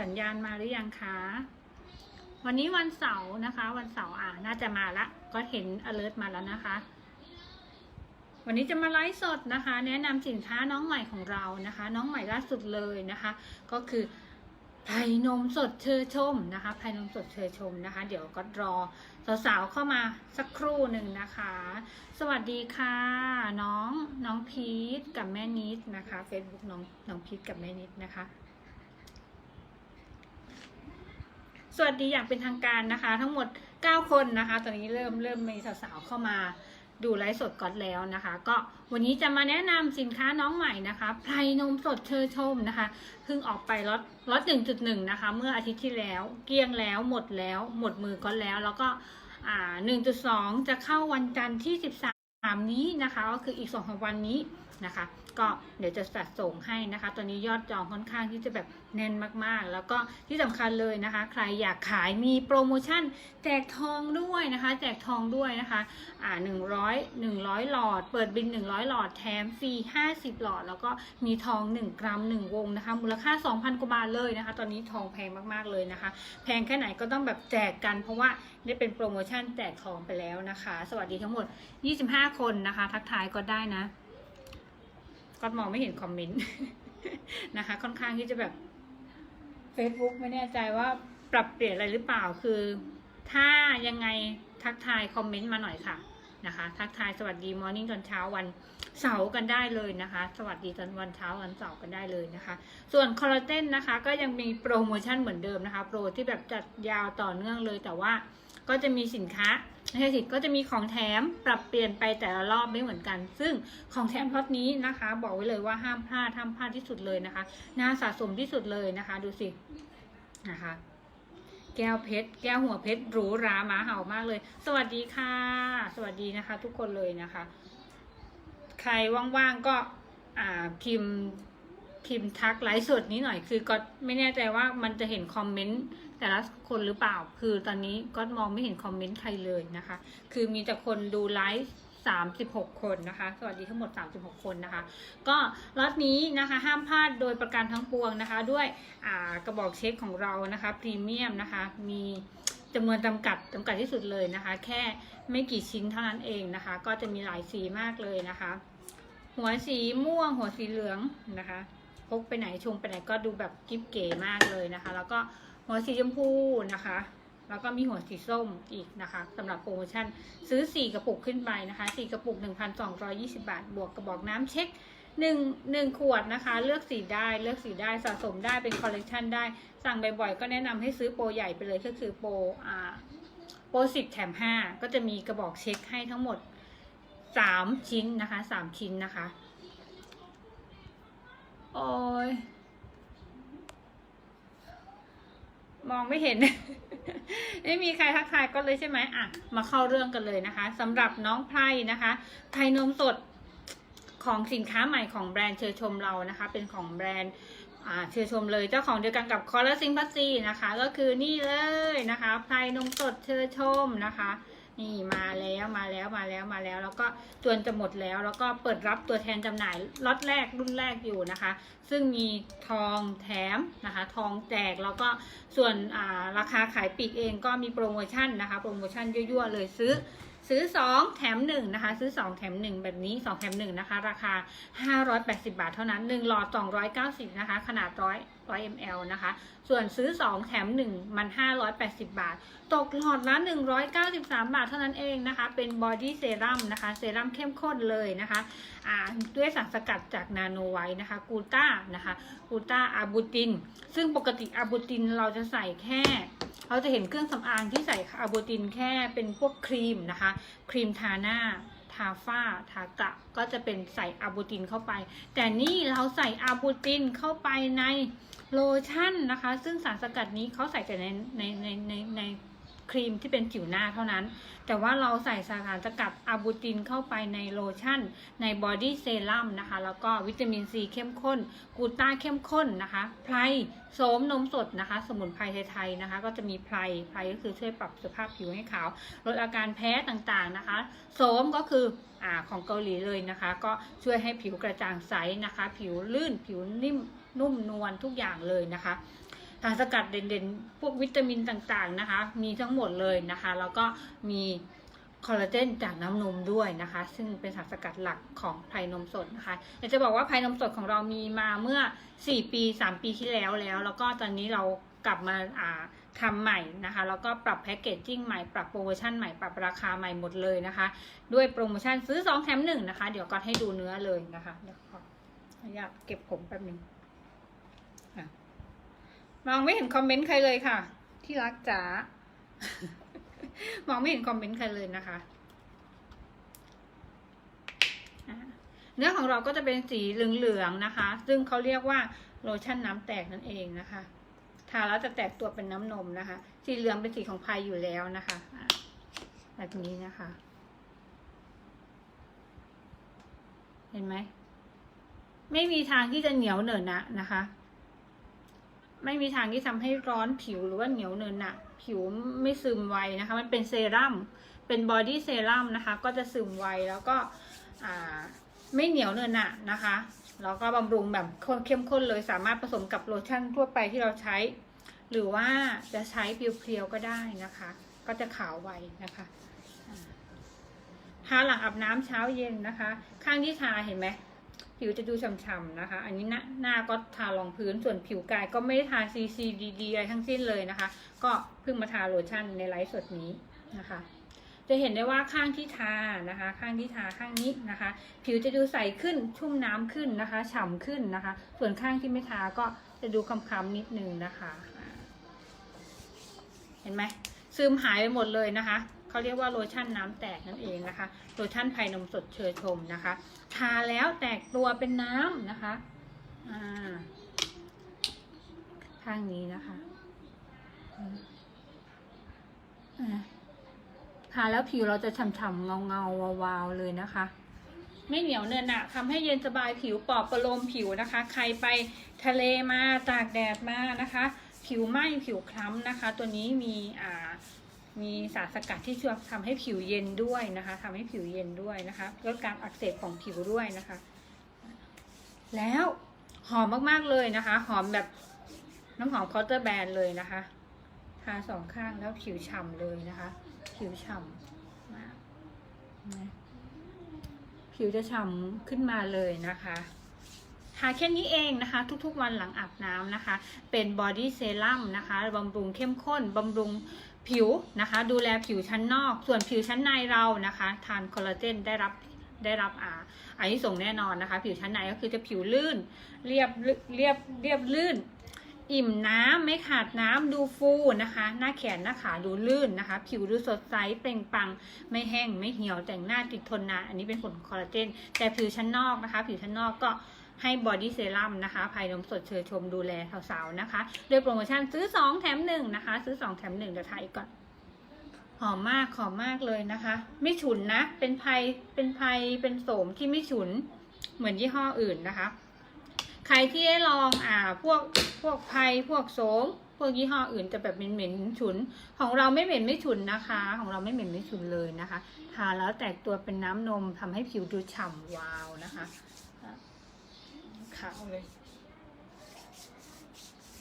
สัญญาณมาหรือยังคะ วันนี้วันเสาร์นะคะ วันเสาร์อ่าน่าจะมาละ ก็เห็น alert มาแล้วนะคะ วันนี้จะมาไลฟ์สดนะคะ แนะนำสินค้าน้องใหม่ของเรานะคะ น้องใหม่ล่าสุดเลยนะคะ ก็คือไผ่นมสดเชอชมนะคะไผ่นมสดเชอชมนะคะ เดี๋ยวก็รอสาวๆเข้ามาสักครู่หนึ่งนะคะ สวัสดีค่ะ น้องน้องพีทกับแม่นิดนะคะ Facebook น้องน้องพีทกับแม่นิดนะคะ สวัสดีอย่างเป็นทางการนะคะ ทั้งหมด 9 คนนะคะ ตอนนี้เริ่มเริ่มมีสาวๆเข้ามาดูไลฟ์สดก่อนแล้วนะคะ ก็วันนี้จะมาแนะนำสินค้าน้องใหม่นะคะไพรนมสดเชอชมนะคะเพิ่งออกไปล็อตล็อต1.1นะคะ เมื่ออาทิตย์ที่แล้วเกลี้ยงแล้วหมดแล้ว หมดมือก่อนแล้ว แล้วก็อ่า1.2จะเข้าวันจันทร์ที่ 13นี้นะคะก็คืออีก2ของวันนี้นะคะ ก็เดี๋ยวจะจัดส่งให้นะคะ ตอนนี้ยอดจองค่อนข้างที่จะแบบแน่นมากๆ แล้วก็ที่สำคัญเลยนะคะ ใครอยากขายมีโปรโมชั่น แจกทองด้วยนะคะ แจกทองด้วยนะคะอ่า100 100หนึ่งร้อยหลอด เปิดบิน100หลอดแถมฟรี50หลอด แล้วก็มีทอง1กรัม1วงนะคะ มูลค่า2,000กว่าบาทเลยนะคะ ตอนนี้ทองแพงมากๆเลยนะคะ แพงแค่ไหนก็ต้องแบบแจกกันเพราะว่า ได้เป็นโปรโมชั่นแจกทองไปแล้วนะคะ สวัสดีทั้งหมด 25 คนนะคะ ทักทายก็ได้นะ ก็มองไม่เห็นคอมเมนต์นะคะ ค่อนข้างที่จะแบบ Facebook ไม่แน่ใจว่าปรับเปลี่ยนอะไรหรือเปล่าคือ ถ้ายังไงทักทายคอมเมนต์มาหน่อยค่ะนะคะ ทักทายสวัสดีมอร์นิ่งตอนเช้าวันเสาร์กันได้เลยนะคะ สวัสดีตอนวันเช้าวันเสาร์กันได้เลยนะคะ ส่วนคอลลาเจนนะคะ ก็ยังมีโปรโมชั่นเหมือนเดิมนะคะ โปรที่แบบจัดยาวต่อเนื่องเลยแต่ว่า ก็จะมีสินค้าไม่ใช่สิก็จะมีของแถมปรับเปลี่ยนไปแต่ละรอบไม่เหมือนกัน ซึ่งของแถมพล็อตนี้นะคะ บอกไว้เลยว่าห้ามพลาดห้ามพลาดที่สุดเลยนะคะน่าสะสมที่สุดเลยนะคะ ดูสินะคะ แก้วเพชรแก้วหัวเพชรหรูหราหมาเห่ามากเลย สวัสดีค่ะ สวัสดีนะคะ ทุกคนเลยนะคะ ใครว่างๆก็อ่าพิมพ์ พิมพ์ทักไลฟ์สดนี้หน่อยคือก็ไม่แน่ใจว่ามันจะเห็นคอมเมนต์แต่ละคนหรือเปล่า คือตอนนี้ก็มองไม่เห็นคอมเมนต์ใครเลยนะคะ คือมีแต่คนดูไลฟ์36 คนนะคะ สวัสดีทั้งหมด 36 คนนะคะ ก็ล็อตนี้นะคะห้ามพลาดโดยประการทั้งปวงนะคะ ด้วยกระบอกเช็คของเรานะคะพรีเมียมนะคะ มีจำนวนจำกัดจำกัดที่สุดเลยนะคะ แค่ไม่กี่ชิ้นเท่านั้นเองนะคะ ก็จะมีหลายสีมากเลยนะคะ หัวสีม่วงหัวสีเหลืองนะคะ กไปไหนชงไปไหนก็ดูแบบกิ๊บเก๋มากเลยนะคะ แล้วก็หัวสีชมพูนะคะ แล้วก็มีหัวสีส้มอีกนะคะสำหรับโปรโมชั่นซื้อ 4 กระปุกขึ้นไปนะคะ4กระปุก 1,220 บาท บวกกระบอกน้ำเช็ค1 1ขวดนะคะ เลือกสีได้เลือกสีได้สะสมได้เป็นคอลเลกชันได้ สั่งบ่อยๆ ก็แนะนำให้ซื้อโปรใหญ่ไปเลยก็คือโปรอ่าโปร10แถม5ก็จะมีกระบอกเช็คให้ทั้งหมด3ชิ้นนะคะ3ชิ้นนะคะ โอ้ยมองไม่เห็น ไม่มีใครทักทายก็เลยใช่ไหมอะ มาเข้าเรื่องกันเลยนะคะสำหรับน้องไพรนะคะไพรนมสดของสินค้าใหม่ของแบรนด์เชอชมเรานะคะ เป็นของแบรนด์เชอชมเลยเจ้าของเดียวกันกับคอร์ซิงพัซซีนะคะ ก็คือนี่เลยนะคะไพรนมสดเชอชมนะคะ นี่มาแล้วมาแล้วมาแล้วมาแล้ว แล้วก็จวนจะหมดแล้ว แล้วก็เปิดรับตัวแทนจำหน่ายล็อตแรกรุ่นแรกอยู่นะคะ ซึ่งมีทองแถมนะคะ ทองแจกแล้วก็ส่วนราคาขายปลีกเองก็มีโปรโมชั่นนะคะ โปรโมชั่นยั่วๆเลยซื้อ ซื้อ 2 แถม1นะคะ ซื้อ 2 แถม 1 แบบนี้ 2 แถม1นะคะ ราคา 580 บาทเท่านั้น 1 หลอด 290 นะคะ ขนาด 100 100 ml นะคะ ส่วนซื้อ 2 แถม 1 มัน 580 บาท ตกหลอดละ 193 บาทเท่านั้นเองนะคะ เป็นบอดี้เซรั่มนะคะ เซรั่มเข้มข้นเลยนะคะอ่าด้วยสารสกัดจากนาโนไวท์นะคะ กูต้านะคะ กูต้าอาบูติน ซึ่งปกติอาบูตินเราจะใส่แค่ เราจะเห็นเครื่องสำอางที่ใส่อาบูตินแค่เป็นพวกครีมนะคะ ครีมทาหน้า ทาฝ้า ทากระก็จะเป็นใส่อาบูตินเข้าไป แต่นี่เราใส่อาบูตินเข้าไปในโลชั่นนะคะ ซึ่งสารสกัดนี้เขาใส่แต่ในในในในใน รีมที่เป็นผิวหน้าเท่านั้น แต่ว่าเราใส่สารสกัดอาบูตินเข้าไปในโลชั่น ในบอดี้เซรั่มนะคะ แล้วก็วิตามินซีเข้มข้น กูต้าเข้มข้นนะคะ ไพรโสมนมสดนะคะ สมุนไพรไทยๆนะคะ ก็จะมีไพร ไพรก็คือช่วยปรับสภาพผิวให้ขาว ลดอาการแพ้ต่างๆนะคะ โสมก็คืออ่าของเกาหลีเลยนะคะ ก็ช่วยให้ผิวกระจ่างใสนะคะ ผิวลื่น ผิวนิ่มนุ่มนวลทุกอย่างเลยนะคะ สารสกัดเด่นๆ พวกวิตามินต่างๆนะคะ มีทั้งหมดเลยนะคะ แล้วก็มีคอลลาเจนจากน้ำนมด้วยนะคะ ซึ่งเป็นสารสกัดหลักของไพรนมสดนะคะอยากจะบอกว่าไพรนมสดของเรามีมาเมื่อ 4 ปี 3 ปีที่แล้วแล้ว แล้วก็ตอนนี้เรากลับมาอ่าทำใหม่นะคะ แล้วก็ปรับแพคเกจจิ้งใหม่ ปรับโปรโมชั่นใหม่ ปรับราคาใหม่หมดเลยนะคะ ด้วยโปรโมชั่นซื้อ 2 แถม1นะคะ เดี๋ยวก็ให้ดูเนื้อเลยนะคะ เดี๋ยวขออนุญาตเก็บผมแป๊บนึงอะ มองไม่เห็นคอมเมนต์ใครเลยค่ะ ที่รักจ๋ามองไม่เห็นคอมเมนต์ใครเลยนะคะ เนื้อของเราก็จะเป็นสีเหลืองๆนะคะ ซึ่งเขาเรียกว่าโลชั่นน้ำแตกนั่นเองนะคะ ทาแล้วจะแตกตัวเป็นน้ำนมนะคะ สีเหลืองเป็นสีของพายอยู่แล้วนะคะแบบนี้นะคะ เห็นไหม ไม่มีทางที่จะเหนียวเหนอะนะนะคะ ไม่มีทางที่ทำให้ร้อนผิวหรือว่าเหนียวเนินหนะผิวไม่ซึมไวนะคะ มันเป็นเซรั่มเป็นบอดี้เซรั่มนะคะ ก็จะซึมไวแล้วก็อ่าไม่เหนียวเนินหนะนะคะแล้วก็บำรุงแบบเข้มข้นเลยสามารถผสมกับโลชั่นทั่วไปที่เราใช้ หรือว่าจะใช้เพียวๆก็ได้นะคะ ก็จะขาวไวนะคะทาหลังอาบน้ำเช้าเย็นนะคะ ข้างที่ทาเห็นไหม ผิวจะดูฉ่ำๆนะคะ อันนี้หน้าหน้าก็ทารองพื้นส่วนผิวกายก็ไม่ได้ทา CCDD อะไรทั้งสิ้นเลยนะคะ ก็เพิ่งมาทาโลชั่นในไลฟ์สดนี้นะคะ จะเห็นได้ว่าข้างที่ทานะคะ ข้างที่ทาข้างนี้นะคะ ผิวจะดูใสขึ้นชุ่มน้ำขึ้นนะคะฉ่ำขึ้นนะคะ ส่วนข้างที่ไม่ทาก็จะดูคล้ำๆนิดนึงนะคะ เห็นไหมซึมหายไปหมดเลยนะคะ เขาเรียกว่าโลชั่นน้ำแตกนั่นเองนะคะ โลชั่นไพรนมสดเชยชมนะคะ ทาแล้วแตกตัวเป็นน้ำนะคะอ่าข้างนี้นะคะทาแล้วผิวเราจะฉ่ำๆเงาเงาๆวาวๆเลยนะคะ ไม่เหนียวเนินหนะทำให้เย็นสบายผิวปลอบประโลมผิวนะคะ ใครไปทะเลมาตากแดดมานะคะ ผิวไหม้ผิวคล้ำนะคะ ตัวนี้มีอ่า มีสารสกัดที่ช่วยทำให้ผิวเย็นด้วยนะคะทำให้ผิวเย็นด้วยนะคะลดการอักเสบของผิวด้วยนะคะ แล้วหอมมากๆเลยนะคะ หอมแบบน้ำหอมคอเตอร์แบนเลยนะคะทาสองข้างแล้วผิวฉ่ำเลยนะคะ ผิวฉ่ำมากนะผิวจะฉ่ำขึ้นมาเลยนะคะทาแค่นี้เองนะคะ ทุกๆวันหลังอาบน้ำนะคะ เป็นบอดี้เซรั่มนะคะบำรุงเข้มข้นบำรุง ผิวนะคะ ดูแลผิวชั้นนอก ส่วนผิวชั้นในเรานะคะ ทานคอลลาเจนได้รับได้รับอาอันนี้ส่งส์แน่นอนนะคะ ผิวชั้นในก็คือจะผิวลื่น เรียบเรียบเรียบลื่น อิ่มน้ำไม่ขาดน้ำดูฟูนะคะ หน้าแขนหน้าขาดูลื่นนะคะ ผิวดูสดใสเปล่งปลังไม่แห้งไม่เหี่ยวแต่งหน้าติดทนนานอันนี้เป็นผลคอลลาเจนแต่ผิวชั้นนอกนะคะ ผิวชั้นนอกก็ ให้บอดี้เซรั่มนะคะภายนมสดเชยชมดูแลสาวๆนะคะ โดยโปรโมชั่นซื้อ 2 แถม 1 นะคะ ซื้อ 2 แถม 1 เดี๋ยวทายอีกก่อน หอมมากหอมมากเลยนะคะ ไม่ฉุนนะ เป็นไพรเป็นไพรเป็นโสมที่ไม่ฉุนเหมือนยี่ห้ออื่นนะคะ ใครที่ได้ลองอ่าพวกพวกไพรพวกโสมพวกยี่ห้ออื่นจะแบบเหม็นๆฉุน ของเราไม่เหม็นไม่ฉุนนะคะ ของเราไม่เหม็นไม่ฉุนเลยนะคะ ทาแล้วแตกตัวเป็นน้ำนมทำให้ผิวดูฉ่ำวาวนะคะ ขาวเลย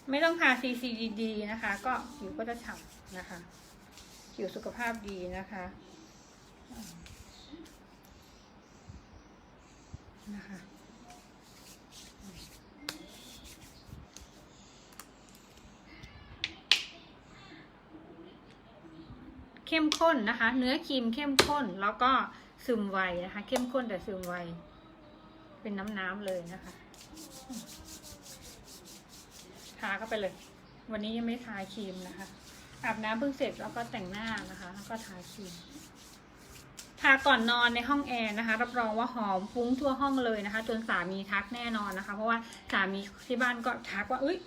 ไม่ต้องทา CCDD นะคะ ก็ผิวก็จะฉ่ำนะคะ ผิวสุขภาพดีนะคะนะคะเข้มข้นนะคะ เนื้อครีมเข้มข้นแล้วก็ซึมไวนะคะ เข้มข้นแต่ซึมไว เป็นน้ำๆเลยนะคะ ทาเข้าไปเลย วันนี้ยังไม่ทาครีมนะคะ อาบน้ำเพิ่งเสร็จแล้วก็แต่งหน้านะคะ แล้วก็ทาครีมทาก่อนนอนในห้องแอร์นะคะ รับรองว่าหอมฟุ้งทั่วห้องเลยนะคะ จนสามีทักแน่นอนนะคะ เพราะว่าสามีที่บ้านก็ทักว่าเอ้ย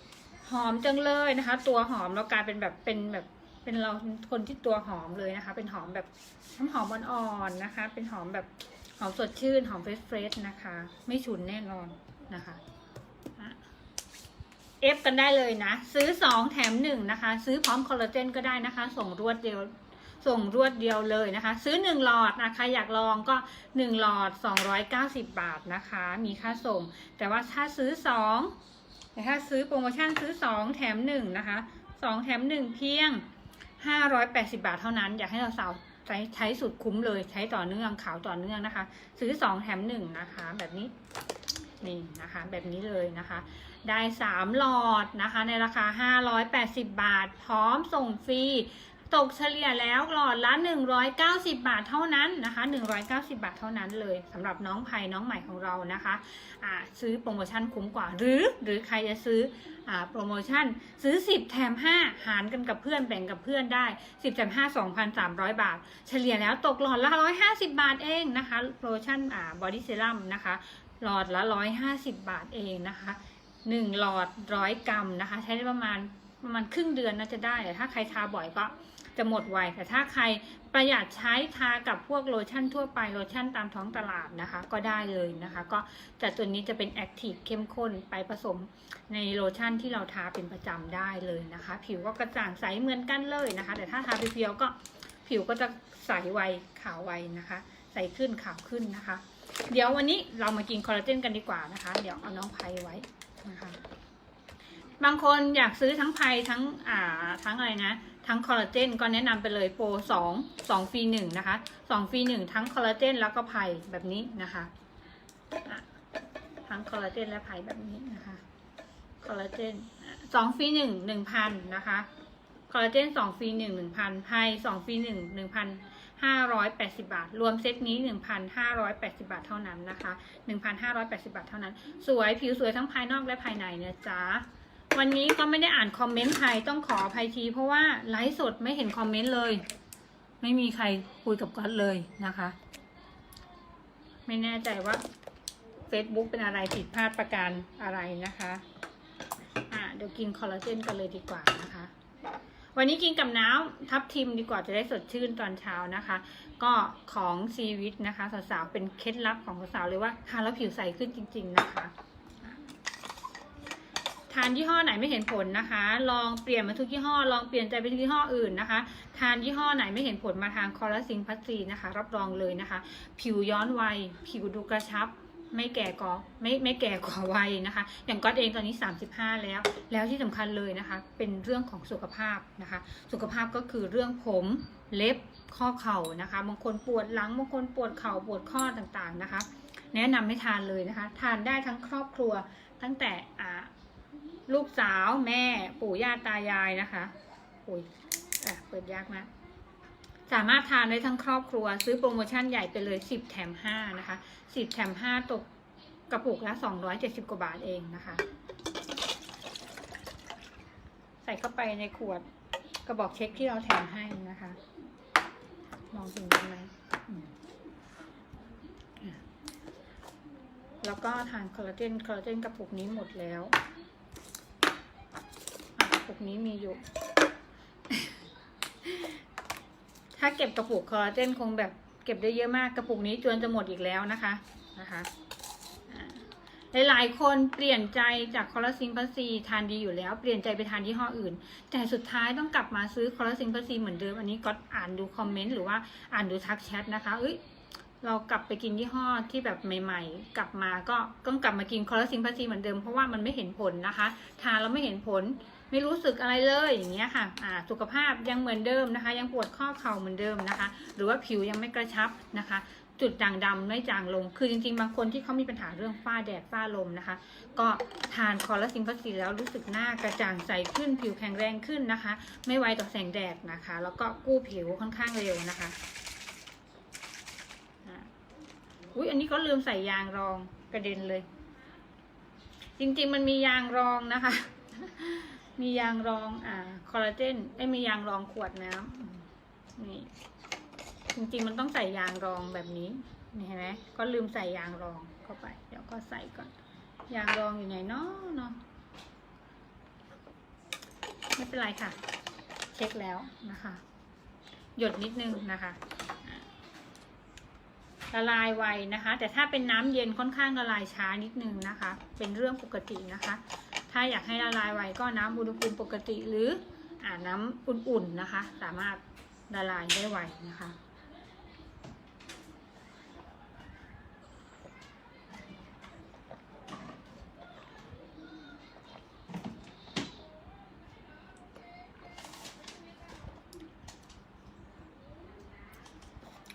หอมจังเลยนะคะ ตัวหอมแล้วกลายเป็นแบบเป็นแบบเป็นเราคนที่ตัวหอมเลยนะคะ เป็นหอมแบบน้ำหอมอ่อนๆนะคะ เป็นหอมแบบหอมสดชื่นหอมเฟรชๆนะคะ ไม่ฉุนแน่นอนนะคะ เอฟกันได้เลยนะ ซื้อ 2 แถม 1 นะคะ ซื้อพร้อมคอลลาเจนก็ได้นะคะ ส่งรวดเดียวส่งรวดเดียวเลยนะคะ ซื้อ 1 หลอดนะคะอยากลองก็ 1 หลอด 290 บาทนะคะ มีค่าส่ง แต่ว่าถ้าซื้อ 2 แต่ถ้าซื้อโปรโมชั่นซื้อ 2 แถม 1 นะคะ 2 แถม 1 เพียง 580 บาทเท่านั้น อยากให้เราสาวใช้ใช้สุดคุ้มเลยใช้ต่อเนื่องขาวต่อเนื่องนะคะ ซื้อ 2 แถม 1 นะคะ แบบนี้ นี่นะคะแบบนี้เลยนะคะ ได้ 3 หลอดนะคะ ในราคา 580 บาท พร้อมส่งฟรีตกเฉลี่ยแล้วหลอดละ 190 บาทเท่านั้นนะคะ 190 บาทเท่านั้นเลยสำหรับน้องภัยน้องใหม่ของเรานะคะอ่าซื้อโปรโมชั่นคุ้มกว่า หรือหรือใครจะซื้ออโปรโมชั่นซื้อ 10 แถม 5 หารกันกับเพื่อนแบ่งกับเพื่อนได้ 10 แถม 5 2,300 บาท เฉลี่ยแล้วตกหลอดละ 150 บาทเองนะคะโปรโมชั่นอ่าบอดี้เซรั่มนะคะ หลอดละ 150 บาทเองนะคะ1หลอดร้อยกรัมนะคะ ใช้ได้ประมาณประมาณครึ่งเดือนน่าจะได้แต่ถ้าใครทาบ่อยก็จะหมดไวแต่ถ้าใครประหยัดใช้ทากับพวกโลชั่นทั่วไปโลชั่นตามท้องตลาดนะคะ ก็ได้เลยนะคะ ก็แต่ตัวนี้จะเป็นแอคทีฟเข้มข้นไปผสมในโลชั่นที่เราทาเป็นประจำได้เลยนะคะ ผิวก็กระจ่างใสเหมือนกันเลยนะคะ แต่ถ้าทาเพียวๆก็ผิวก็จะใสไวขาวไวนะคะ ใสขึ้นขาวขึ้นนะคะ เดี๋ยววันนี้เรามากินคอลลาเจนกันดีกว่านะคะ เดี๋ยวเอาน้องไพไว้นะคะ บางคนอยากซื้อทั้งไพทั้งอ่าทั้งอะไรนะ ทั้งคอลลาเจนก็แนะนำไปเลยโปรสองสองฟรีหนึ่งนะคะสองฟรีหนึ่งทั้งคอลลาเจนแล้วก็ไพแบบนี้นะคะอะทั้งคอลลาเจนและไพแบบนี้นะคะ คอลลาเจนสองฟรีหนึ่งหนึ่งพันนะคะ คอลลาเจนสองฟรีหนึ่งหนึ่งพันไพสองฟรีหนึ่งหนึ่งพัน ห้าร้อยแปดสิบาท รวมเซตนี้หนึ่งพันห้าร้อยแปดสิบาทเท่านั้นนะคะหนึ่งพันห้าร้อยแปดสิบาทเท่านั้น สวยผิวสวยทั้งภายนอกและภายในเนะจ๊ะวันนี้ก็ไม่ได้อ่านคอมเมนต์ใครต้องขออภัยที เพราะว่าไลฟ์สดไม่เห็นคอมเมนต์เลย ไม่มีใครคุยกับก๊อตเลยนะคะ ไม่แน่ใจว่า Facebook เป็นอะไรผิดพลาดประการอะไรนะคะ อะเดี๋ยวกินคอลลาเจนกันเลยดีกว่านะคะ วันนี้กินกับน้ำทับทิมดีกว่าจะได้สดชื่นตอนเช้านะคะ ก็ของซีวิตนะคะสาวๆเป็นเคล็ดลับของสาวๆเลยว่าทานแล้วผิวใสขึ้นจริง ๆ นะคะทานยี่ห้อไหนไม่เห็นผลนะคะ ลองเปลี่ยนมาทุกยี่ห้อ ลองเปลี่ยนใจไปที่ยี่ห้ออื่นนะคะ ทานยี่ห้อไหนไม่เห็นผลมาทางคอลลซิงพัสซีนะคะ รับรองเลยนะคะ ผิวย้อนวัย ผิวดูกระชับ ไม่แก่กว่าไม่ไม่แก่กว่าวัยนะคะ อย่างก๊อตเองตอนนี้ 35 แล้ว แล้วที่สำคัญเลยนะคะ เป็นเรื่องของสุขภาพนะคะ สุขภาพก็คือเรื่องผมเล็บข้อเข่านะคะบางคนปวดหลังบางคนปวดเข่าปวดข้อต่างๆนะคะ แนะนำให้ทานเลยนะคะ ทานได้ทั้งครอบครัวตั้งแต่อ่าลูกสาวแม่ปู่ย่าตายายนะคะอุ้ยอเปิดยากมาก สามารถทานได้ทั้งครอบครัว ซื้อโปรโมชั่นใหญ่ไปเลย 10 แถม 5 นะคะ 10 แถม 5 ตกกระปุกละ 270 กว่าบาทเองนะคะ ใส่เข้าไปในขวดกระบอกเช็คที่เราแถมให้นะคะ มองเห็นกันไหมแล้วก็ทานคอลลาเจนคอลลาเจนกระปุกนี้หมดแล้วกระปุกนี้มีอยู่ ถ้าเก็บกระปุกคอลลาเจนคงแบบเก็บได้เยอะมากกระปุกนี้จวนจะหมดอีกแล้วนะคะนะคะอ่าหลายๆคนเปลี่ยนใจจากคอลลาซิงพัสซีทานดีอยู่แล้วเปลี่ยนใจไปทานยี่ห้ออื่น แต่สุดท้ายต้องกลับมาซื้อคอลลาซิงพัสซีเหมือนเดิมอันนี้ก็อ่านดูคอมเมนต์หรือว่าอ่านดูทักแชทนะคะเอ้ยเรากลับไปกินยี่ห้อที่แบบใหม่ๆ กลับมาก็ต้องกลับมากินคอลลาซิงพัสซีเหมือนเดิมเพราะว่ามันไม่เห็นผลนะคะ ทานแล้วไม่เห็นผล ไม่รู้สึกอะไรเลยอย่างเงี้ยค่ะอ่าสุขภาพยังเหมือนเดิมนะคะ ยังปวดข้อเข่าเหมือนเดิมนะคะ หรือว่าผิวยังไม่กระชับนะคะ จุดด่างดำไม่จางลง คือจริงๆ บางคนที่เขามีปัญหาเรื่องฝ้าแดดฝ้าลมนะคะ ก็ทานคอลลาซินพัสซีแล้วรู้สึกหน้ากระจ่างใสขึ้นผิวแข็งแรงขึ้นนะคะ ไม่ไวต่อแสงแดดนะคะ แล้วก็กู้ผิวค่อนข้างเร็วนะคะอุ้ยอันนี้ก็ลืมใส่ยางรองกระเด็นเลย จริงๆมันมียางรองนะคะ มียางรองอ่าคอลลาเจนไอ้มียางรองขวดน้ำนี่ จริงๆมันต้องใส่ยางรองแบบนี้นี่เห็นไหมก็ลืมใส่ยางรองเข้าไป เดี๋ยวก็ใส่ก่อน ยางรองอยู่ไหนเนาะเนาะไม่เป็นไรค่ะ เช็คแล้วนะคะ หยดนิดนึงนะคะอะละลายไวนะคะ แต่ถ้าเป็นน้ำเย็นค่อนข้างละลายช้านิดนึงนะคะ เป็นเรื่องปกตินะคะ ถ้าอยากให้ละลายไวก็น้ำอุณหภูมิปกติหรืออ่าน้ำอุ่นๆนะคะ สามารถละลายได้ไวนะคะ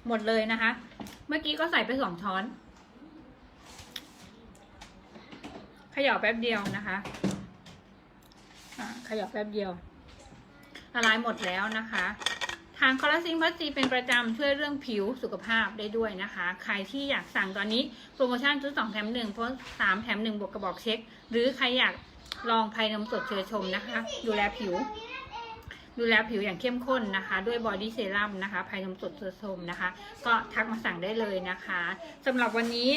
หมดเลยนะคะ เมื่อกี้ก็ใส่ไปสองช้อน ขย่าแป๊บเดียวนะคะ ขย่าแป๊บเดียวละลายหมดแล้วนะคะ ทางคอลลาซินพัสซีเป็นประจำช่วยเรื่องผิวสุขภาพได้ด้วยนะคะ ใครที่อยากสั่งตอนนี้โปรโมชั่นซื้อสองแถมหนึ่งเพราะสามแถมหนึ่งบวกกระบอกเช็ค หรือใครอยากลองภายนมสดเชอชมนะคะ ดูแลผิว ดูแลผิวอย่างเข้มข้นนะคะ ด้วยบอดี้เซรั่มนะคะภายนมสดเชอชมนะคะ ก็ทักมาสั่งได้เลยนะคะสำหรับวันนี้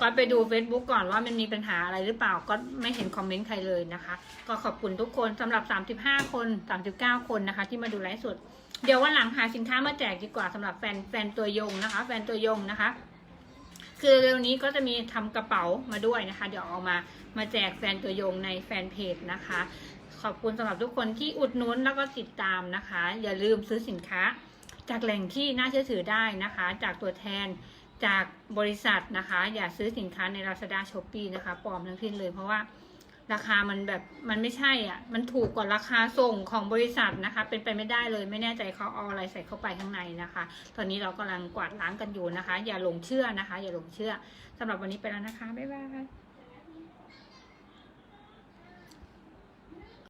ก็ไปดู Facebook ก่อนว่ามันมีปัญหาอะไรหรือเปล่าก็ไม่เห็นคอมเมนต์ใครเลยนะคะ ก็ขอบคุณทุกคนสำหรับ 35 คน 39 คนนะคะ ที่มาดูไลฟ์สดเดี๋ยววันหลังหาสินค้ามาแจกดีกว่าสำหรับแฟนแฟนตัวยงนะคะ แฟนตัวยงนะคะ คือเร็วนี้ก็จะมีทำกระเป๋ามาด้วยนะคะ เดี๋ยวเอามามาแจกแฟนตัวยงในแฟนเพจนะคะ ขอบคุณสำหรับทุกคนที่อุดหนุนแล้วก็ติดตามนะคะ อย่าลืมซื้อสินค้า จากแหล่งที่น่าเชื่อถือได้นะคะ จากตัวแทน จากบริษัทนะคะ อย่าซื้อสินค้าใน Lazada s h o p e e นะคะปลอมทั้งสิ้นเลยเพราะว่าราคามันแบบมันไม่ใช่อะ มันถูกกว่าราคาส่งของบริษัทนะคะ เป็นไปไม่ได้เลย ไม่แน่ใจเขาเอาอะไรใส่เข้าไปข้างในนะคะ ตอนนี้เรากำลังกวาดล้างกันอยู่นะคะ อย่าหลงเชื่อนะคะ อย่าหลงเชื่อสำหรับวันนี้ไปแล้วนะคะ บ๊ายบาย